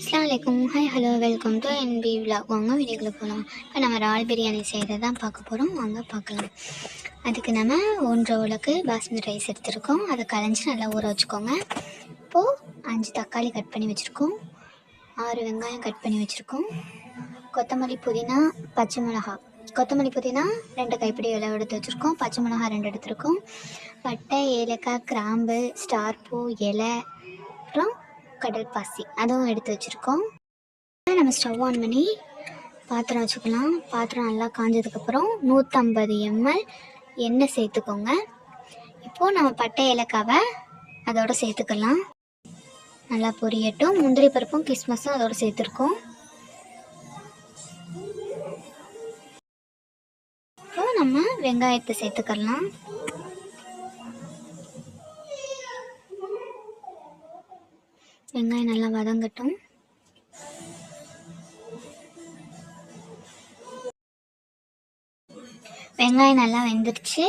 அஸ்லாம் வலைக்கம் hi hello welcome to NP vlog வாங்க வீடியோக்குள்ளே போகலாம் இப்போ நம்ம இறால் பிரியாணி செய்கிறது தான் பார்க்க போகிறோம் வாங்க பார்க்கலாம். அதுக்கு நம்ம ஒன்றரை உலக்கு பாஸ்மதி ரைஸ் எடுத்துருக்கோம். அதை கலைஞ்சி நல்லா ஊற வச்சுக்கோங்க. இப்போது அஞ்சு தக்காளி கட் பண்ணி வச்சுருக்கோம். ஆறு வெங்காயம் கட் பண்ணி வச்சுருக்கோம். கொத்தமல்லி புதினா பச்சை மிளகா. கொத்தமல்லி புதினா ரெண்டு கைப்பிடி இலை எடுத்து வச்சுருக்கோம். பச்சை மிளகா ரெண்டு எடுத்துருக்கோம். பட்டை ஏலக்காய் கிராம்பு ஸ்டார் பூ இலை அப்புறம் கடல் பாசி. அதுவும் எடுத்து வச்சுருக்கோம். நம்ம ஸ்டவ் ஆன் பண்ணி பாத்திரம் வச்சுக்கலாம். பாத்திரம் நல்லா காஞ்சதுக்கப்புறம் நூற்றம்பது எம்எல் எண்ணெய் சேர்த்துக்கோங்க. இப்போது நம்ம பட்டை ஏலக்காவை அதோடு சேர்த்துக்கலாம். நல்லா பொரியட்டும். முந்திரி பருப்பும் கிஸ்மஸும் அதோட சேர்த்துருக்கோம். இப்போ நம்ம வெங்காயத்தை சேர்த்துக்கலாம். வெங்காயம் நல்லா வதங்கட்டும். வெங்காயம் நல்லா வெந்துருச்சு.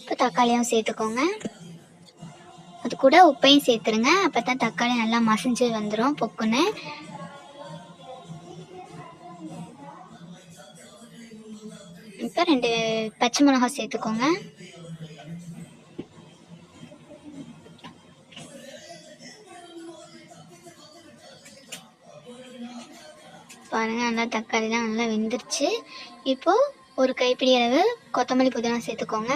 இப்போ தக்காளியும் சேர்த்துக்கோங்க. அது கூட உப்பையும் சேர்த்துருங்க. அப்போ தான் தக்காளி நல்லா மசிஞ்சு வந்துடும் பொக்குன்னு. இப்போ ரெண்டு பச்சை மிளகாய் சேர்த்துக்கோங்க. பாருங்கள் நல்லா தக்காளிலாம் நல்லா வெந்துருச்சு. இப்போது ஒரு கைப்பிடி அளவு கொத்தமல்லி புதினா சேர்த்துக்கோங்க.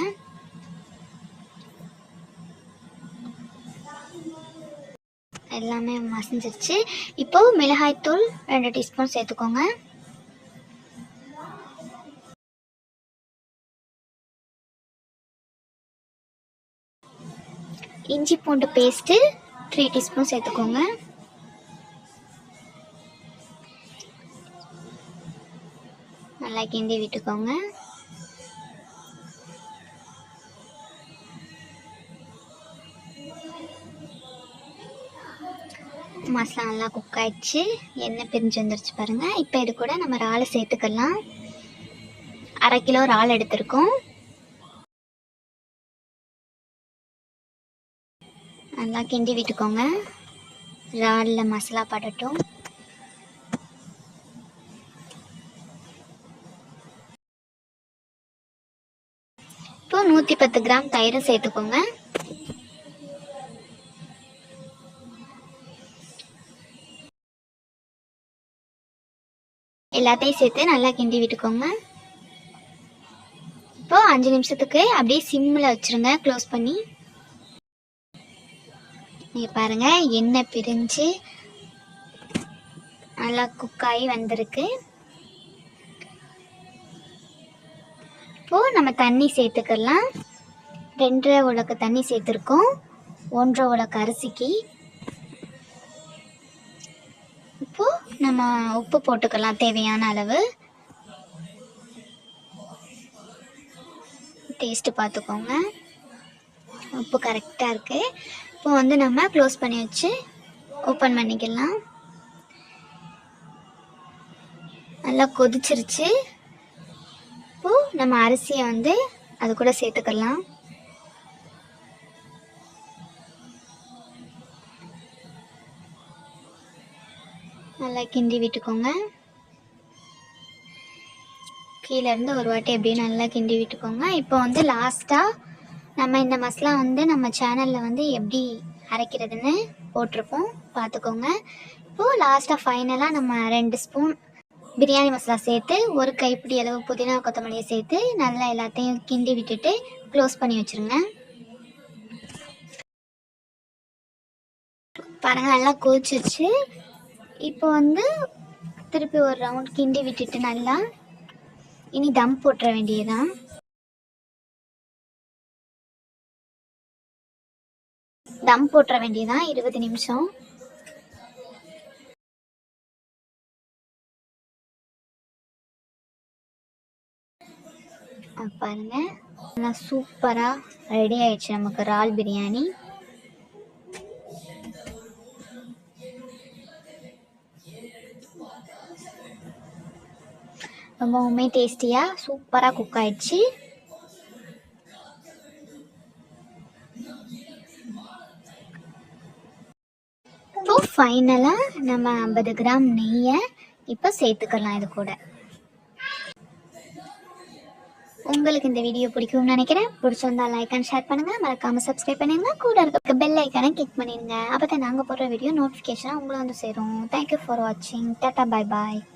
எல்லாமே மசிஞ்சிருச்சு. இப்போது மிளகாய்த்தூள் ரெண்டு டீஸ்பூன் சேர்த்துக்கோங்க. இஞ்சி பூண்டு பேஸ்ட்டு த்ரீ டீஸ்பூன் சேர்த்துக்கோங்க. நல்லா கிண்டி விட்டுக்கோங்க. மசாலா நல்லா குக் ஆயிடுச்சு. எண்ணெய் பிரிஞ்சு வந்துருச்சு பாருங்கள் இப்போ இது கூட நம்ம இறாலை சேர்த்துக்கலாம். அரை கிலோ இறால் எடுத்திருக்கோம். நல்லா கிண்டி விட்டுக்கோங்க. இறாலில் மசாலா படட்டும். நூற்றி பத்து கிராம் தயிரை சேர்த்துக்கோங்க. எல்லாத்தையும் சேர்த்து நல்லா கிண்டி விட்டுக்கோங்க. இப்போ அஞ்சு நிமிஷத்துக்கு அப்படியே சிம்மில் வச்சுருங்க க்ளோஸ் பண்ணி. நீங்கள் பாருங்கள் எண்ணெய் பிரிஞ்சு நல்லா குக்காகி வந்திருக்கு. இப்போது நம்ம தண்ணி சேர்த்துக்கலாம். ரெண்டரை உலக்கு தண்ணி சேர்த்துருக்கோம். ஒன்றரை உலக்கு அரிசிக்கு. இப்போது நம்ம உப்பு போட்டுக்கலாம் தேவையான அளவு. டேஸ்ட்டு பார்த்துக்கோங்க. உப்பு கரெக்டாக இருக்குது இப்போ வந்து நம்ம க்ளோஸ் பண்ணி வச்சு ஓப்பன் பண்ணிக்கலாம். நல்லா கொதிச்சிருச்சு. இப்போது நம்ம அரிசியை வந்து அது கூட சேர்த்துக்கலாம். நல்லா கிண்டி விட்டுக்கோங்க. கீழேருந்து ஒரு வாட்டி அப்படியே நல்லா கிண்டி விட்டுக்கோங்க. இப்போ வந்து லாஸ்ட்டாக நம்ம இந்த மசாலா வந்து நம்ம சேனலில் வந்து எப்படி அரைக்கிறதுன்னு போட்டிருப்போம். பார்த்துக்கோங்க. இப்போது லாஸ்ட்டாக ஃபைனலாக நம்ம ரெண்டு ஸ்பூன் பிரியாணி மசாலா சேர்த்து ஒரு கைப்பிடி அளவு புதினா கொத்தமல்லியை சேர்த்து நல்லா எல்லாத்தையும் கிண்டி விட்டுட்டு க்ளோஸ் பண்ணி வச்சுருங்க. பாருங்கள் நல்லா கொதிச்சிருச்சு. இப்போ வந்து திருப்பி ஒரு ரவுண்ட் கிண்டி விட்டுட்டு நல்லா இனி தம் போட்டுற வேண்டியதுதான். தம் போட்டுற வேண்டியதான் இருபது நிமிஷம். பாருங்க. நல்லா சூப்பராக ரெடி ஆயிடுச்சு நமக்கு இறால் பிரியாணி. ரொம்பவுமே டேஸ்டியாக சூப்பராக குக் ஆயிடுச்சு. இப்போ ஃபைனலாக நம்ம ஐம்பது கிராம் நெய்யை இப்போ சேர்த்துக்கலாம் இது கூட. உங்களுக்கு இந்த வீடியோ பிடிக்கும்னு நினைக்கிறேன். பிடிச்சிருந்தா லைக் அண்ட் ஷேர் பண்ணுங்கள் மறக்காமல் சப்ஸ்கிரைப் பண்ணிடுங்க கூட இருக்க பெல் ஐக்கானை கிளிக் பண்ணிருங்க. அப்போ தான் நாங்கள் போடுற வீடியோ நோட்டிஃபிகேஷனாக உங்களை வந்து சேரும். தேங்க்யூ ஃபார் வாட்சிங் டாட்டா பை பாய்